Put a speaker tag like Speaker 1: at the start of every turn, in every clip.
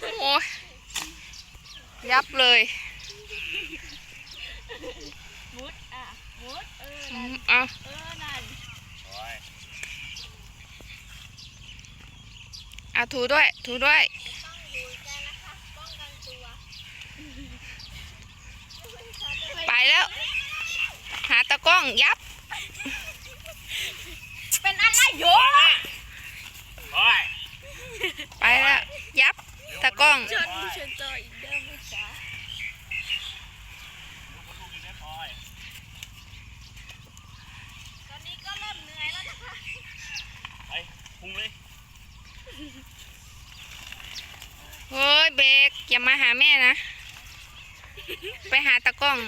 Speaker 1: โอ้ยยับเลย
Speaker 2: มุดอะมุดเออ
Speaker 1: อื
Speaker 2: นั่น
Speaker 1: มเอา
Speaker 2: เออนั่น
Speaker 3: โอ้ย
Speaker 1: เอาถูด้วย ถูด้วย
Speaker 2: ต้องดูใจนะคะป้องกันตัว
Speaker 1: ไปแล้ว หาตะกล้องยับ
Speaker 2: เป็นอะไรโย
Speaker 3: โอ้ย
Speaker 1: ไปแล้วยับ ตะกล้อง
Speaker 2: ชนชนต่ออีกเดิมไหมจ๊ะ
Speaker 3: ลูกอีกแล้วโอ้ย
Speaker 2: ตอนนี้ก็เริ่มเหนื่อยแล้วนะคะ
Speaker 3: ไปพุงเลย
Speaker 1: เฮ้ยเบรกอย่ามาหาแม่นะ ไปหาตะกล้อง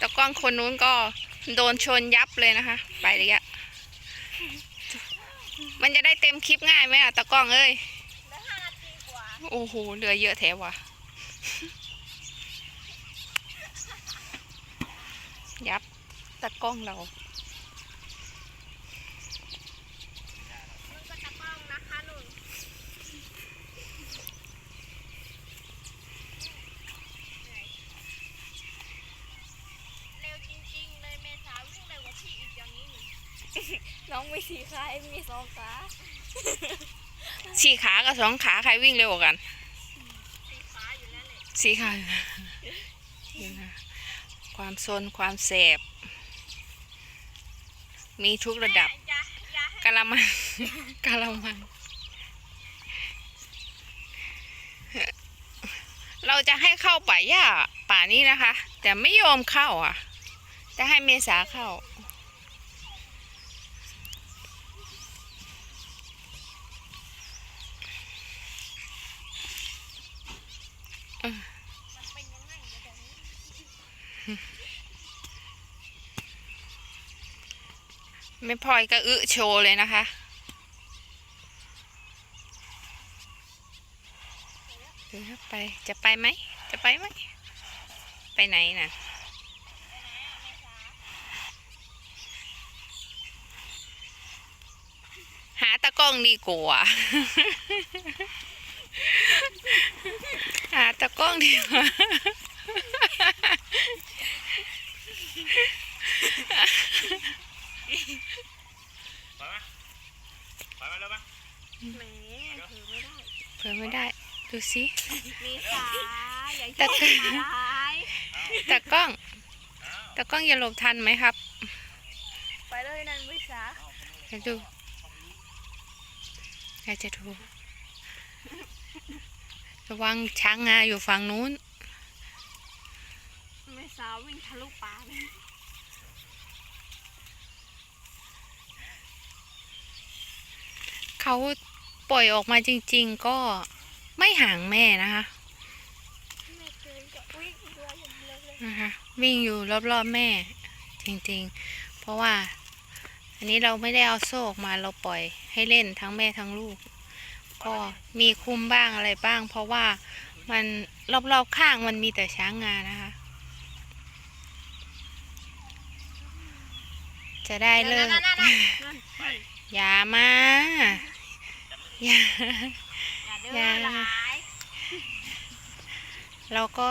Speaker 1: ตะกล้องคนนู้นก็โดนชนยับเลยนะคะ ไปเลยอะมันจะได้เต็มคลิปง่ายไหมอะตะกล้องเอ้ย โอ้โหเหลือเยอะแถวว่ะ ยับตะกล้องเรา
Speaker 2: น้องนะคะนุ่นเร็วจริงๆเลยเมษาวิ่งเร็วกว่าพี่อีกเดี๋ยวนี้หนึ่งน้องมีสีขาเอ็มมีสองขา
Speaker 1: สี่ขากับสองขาใครวิ่งเร็วกว่ากัน
Speaker 2: สีขาอยู่แล้วเลย
Speaker 1: สี่ขาความซนความแสบ มีทุกระดับ
Speaker 2: อย่าอย่าให้
Speaker 1: กะละมังกะละมัง เราจะให้เข้าป่าหญ้าป่านี้นะคะ แต่ไม่ยอมเข้าอะ จะให้เมษาเข้า
Speaker 2: มันเป็นยังไงเดี๋ยวนี้
Speaker 1: ไม่พลอยก็อึโชว์เลยนะคะเดี๋ยวไป จะไปไหม จะไปไหม ไปไหนน่ะหาตะกล้องดีกว่า หาตะกล้องดีกว่า
Speaker 3: ไปไหมไปไหมเร็วไหม
Speaker 2: แหมถือไม่ได้
Speaker 1: เผื่อไม่ได้ ดูสิ
Speaker 2: มีสาอย่า
Speaker 1: แต่
Speaker 2: ยุ่งมาร้าย
Speaker 1: ตะกล้องตะกล้องอย่าหลบทันไหมครับ
Speaker 2: ไปเลยนั่นวิสา
Speaker 1: เดี๋ยวดูใครจะดูระวังช้างงาอยู่ฝั่งนู้น
Speaker 2: วิสาวิ่งทะลุป่าเลย
Speaker 1: เขา ปล่อยออกมาจริง ๆ ก็ไม่ห่างแม่นะคะ
Speaker 2: ไม่เกินกับวิ่งเรืออย่างเร็วเลย
Speaker 1: นะคะวิ่งอยู่รอบๆแม่จริงๆ เพราะว่า อันนี้เราไม่ได้เอาโซ่ออกมาเราปล่อยให้เล่นทั้งแม่ทั้งลูก ก็มีคุมบ้างอะไรบ้าง เพราะว่ามันรอบๆข้างมันมีแต่ช้างงานะคะ จะได้เลิก
Speaker 2: นั่นนั่นนั่นนั่น
Speaker 1: อย่ามา อย่า
Speaker 2: อย่าเดินหลาย
Speaker 1: เราก็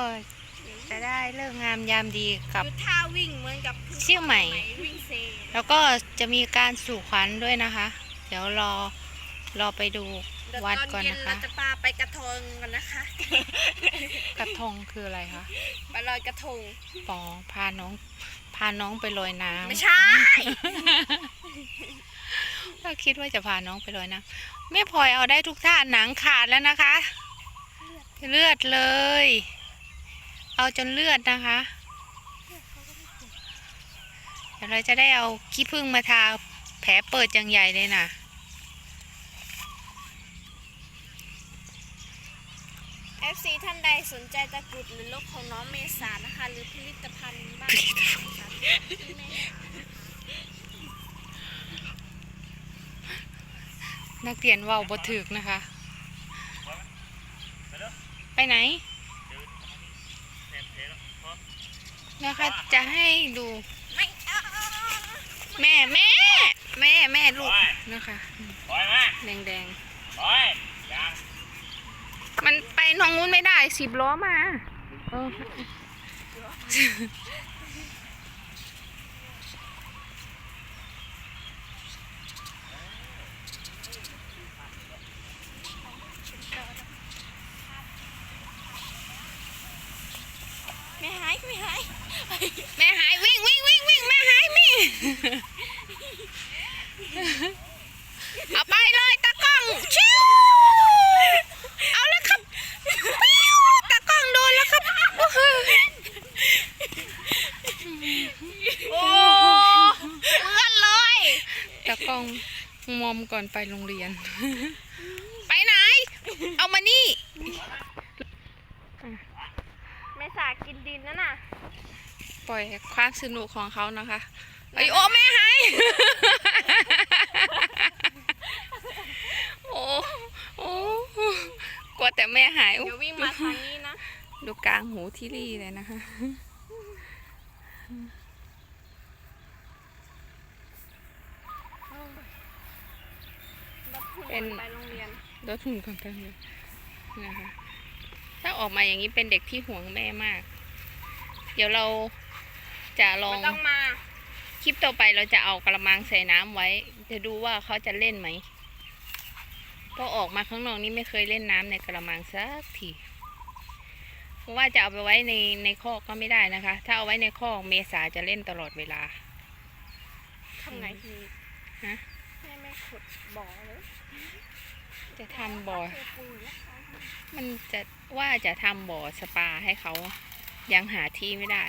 Speaker 1: จะได้เลิกงามยามดีกับ
Speaker 2: คือท่าวิ่งเหมือนกับ
Speaker 1: เชี่ยวใหม่
Speaker 2: วิ่งเซ
Speaker 1: แล้วก็จะมีการสู่ขวัญด้วยนะคะ เดี๋ยวรอรอไปดู
Speaker 2: เดี๋ยว
Speaker 1: วัด
Speaker 2: ตอน
Speaker 1: ก่อน
Speaker 2: เย็น
Speaker 1: นะ
Speaker 2: เรา
Speaker 1: คะ
Speaker 2: จะพาไปกระทงกันนะคะ
Speaker 1: กระทงคืออะไรคะ
Speaker 2: ไปลอยกระทง
Speaker 1: ปอพาน้อง พาน้องไปลอยน้ำ
Speaker 2: ไม่ใช่
Speaker 1: เราคิดว่าจะพาน้องไปลอยน้ำแม่พลอยเอาได้ทุกท่าหนังขาดแล้วนะคะ เลือดเลย เอาจนเลือดนะคะเดี๋ยวเราจะได้เอาขี้ผึ้งมาทาแผลเปิดอย่างใหญ่เลยนะ
Speaker 2: เอฟซีท่านใดสนใจตะกรุดหรือลกของน้องเมษานะคะ หรือผลิตภัณฑ์บ้านที่แม่
Speaker 1: นักเรียนเว่าบ่ถึกนะคะ
Speaker 3: ไปเร็ว
Speaker 1: ไปไหน
Speaker 3: เต็มเทแล้วพร้อม
Speaker 1: นะคะจะให้ดู
Speaker 2: ไม่เอา
Speaker 1: แม่แม่แม่แม่ลูกนะคะ
Speaker 3: ปล่อยมา
Speaker 1: แดงแดง
Speaker 3: ปล่อยยัง
Speaker 1: ๆมันไปน้องนู้นไม่ได้สิบล้อมาเออ
Speaker 2: ไม่หายไม่หาย
Speaker 1: แม่หายวิ่งวิ่งวิ่งวิ่งแม่หายมิ่งเอาไปเลยตากล้องชิวเอาแล้วครับปิ้วตากล้องโดนแล้วครับโอ้โห
Speaker 2: โอ้เพื่อนเลย
Speaker 1: ตากล้องมอมก่อนไปโรงเรียน ไปไหน เอามานี่
Speaker 2: ไม่สากินดินนั่นน่ะ
Speaker 1: ปล่อยความสนุกของเขานะคะไอยโอ้แม่หายโอ้โอ้กลัวแต่แม่หาย
Speaker 2: เดี๋ยววิ่งมาทางนี้นะ
Speaker 1: ดูกลางหูที่รี่เลยนะคะ
Speaker 2: รถพุ่ง
Speaker 1: เป็น
Speaker 2: ไปโรงเรียน
Speaker 1: รถหุ่นของกันเลยนะคะ ถ้าออกมาอย่างนี้เป็นเด็กที่ห่วงแม่มาก เดี๋ยวเราจะลอ
Speaker 2: ไม่
Speaker 1: ง
Speaker 2: ต้องมา
Speaker 1: คลิปต่อไปเราจะเอากระมังใส่น้ำไว้ จะดูว่าเขาจะเล่นไหมเพราะออกมาข้างนอกนี่ไม่เคยเล่นน้ำในกระมังสักทีเพราะว่าจะเอาไปไว้ในในคอกก็ไม่ได้นะคะ ถ้าเอาไว้ในคอกเมษาจะเล่นตลอดเวลา
Speaker 2: ทำไงที
Speaker 1: ฮะ
Speaker 2: แม่ไม่ขุดบ่อเลย
Speaker 1: จะทำบ่อ
Speaker 2: เทปูนแล้ว
Speaker 1: มันจะว่าจะทำบ่อสปาให้เขายังหาที่ไม่ได้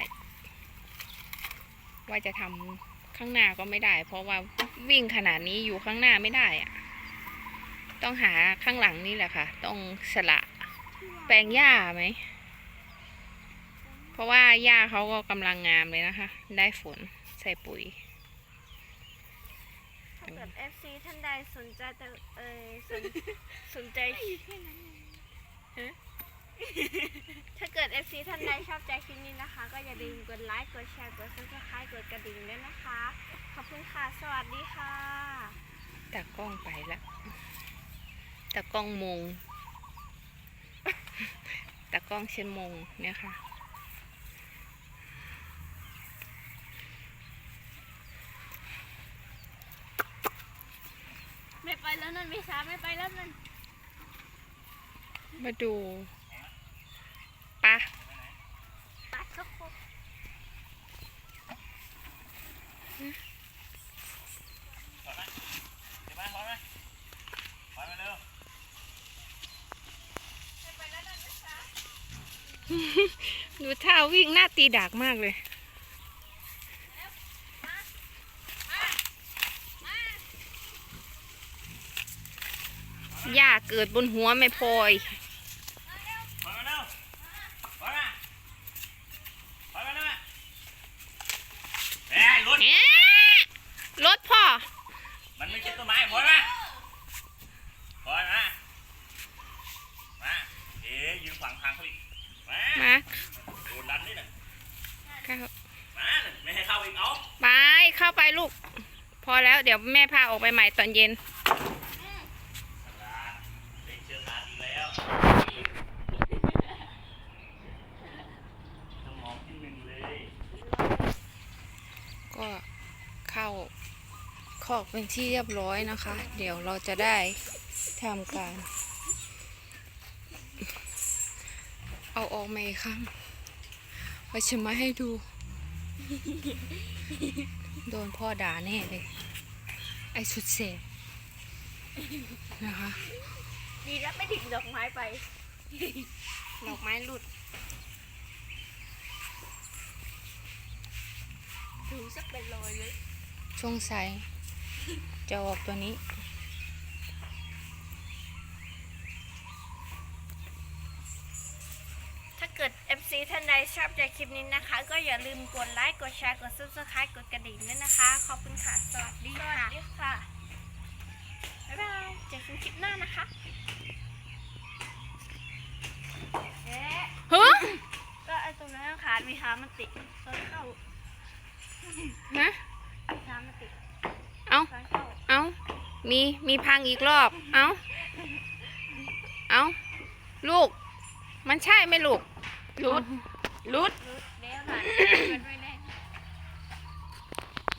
Speaker 1: ว่าจะทำข้างหน้าก็ไม่ได้ เพราะว่าวิ่งขนาดนี้อยู่ข้างหน้าไม่ได้อะต้องหาข้างหลังนี่แหละค่ะ ต้องสละแปลงหญ้าไหม เพราะว่าหญ้าเขาก็กำลังงามเลยนะคะ ได้ฝนใส่ปุ๋ย
Speaker 2: ถ้าเกิด FC ท่านใด สนใจจะเออสนสนใจฮะถ้าเกิด FC ท่านใดชอบใจคลิปนี้นะคะ ก็อย่าลืมกดไลค์ กดแชร์ กด subscribe กดกระดิ่งด้วยนะคะ ขอบคุณค่ะ สวัสดีค่ะ
Speaker 1: ตากล้องไปละตากล้องมงตากล้องเชนมงเนี่ยค่ะ
Speaker 2: ไม่ไป แล้วนั่นไม่ช้าไม่ไปแล้วนั่น
Speaker 1: มาดูปะ
Speaker 2: ตัดก็ครบ
Speaker 3: เดี๋ยวมาถอยมาถอยมาเร็ว
Speaker 1: ดูท่าวิ่งหน้าตีดากมากเลยหญ้า เกิดบนหัวไม่พลอย
Speaker 3: ถอยมาเร็วถอยมาถอยมาเร็วเอ้รถ
Speaker 1: รถพ่อ
Speaker 3: มันไม่ใช่ต้นไม้ถอยมาถอยมา มาเอ๊ยยืนขวางทางเขาอีก มา
Speaker 1: มา
Speaker 3: โดนดันนี่น่ะ
Speaker 1: ข้า
Speaker 3: มาไม่ให้เข้าอีกเอา
Speaker 1: ไปเข้าไปลูก พอแล้วเดี๋ยวแม่พาออกไปใหม่ตอนเย็น
Speaker 3: เด็กเชิญตาดีแล้วสมองที่หนึ่งเลย
Speaker 1: ก็เข้าคอกเป็นที่เรียบร้อยนะคะ เดี๋ยวเราจะได้ทำการ เอาออกมาอีกครั้งไว้จะมาให้ดู โดนพ่อด่าแน่เลย ไอ้สุดเสพนะคะ
Speaker 2: ดีแล้วไม่ถึงดอกไม้ไป ดอกไม้หลุด ดูสักเป็นรอยเลย
Speaker 1: ช่วงสายจะออกตัวนี้
Speaker 2: ถ้าเกิด FC ท่านใดชอบใจคลิปนี้นะคะ ก็อย่าลืมกดไลค์ กดแชร์ กด subscribe กดกระดิ่งด้วยนะคะ ขอบคุณค่ะ สวัสดีค่ะ สวัสดีค่ะ บ๊ายบาย เจอกันคลิปหน้านะคะเอ๊ะ
Speaker 1: เฮ้ย
Speaker 2: ก็ไอ้ตรงนั้นขาดมีเท้ามันติดตอนเข้า
Speaker 1: นะ
Speaker 2: มีเท้ามันติด
Speaker 1: เอา
Speaker 2: ตอนเข้า
Speaker 1: เอามี มีพังอีกรอบ เอาเอาลูก มันใช่ไหมลูก
Speaker 2: รุด
Speaker 1: รุด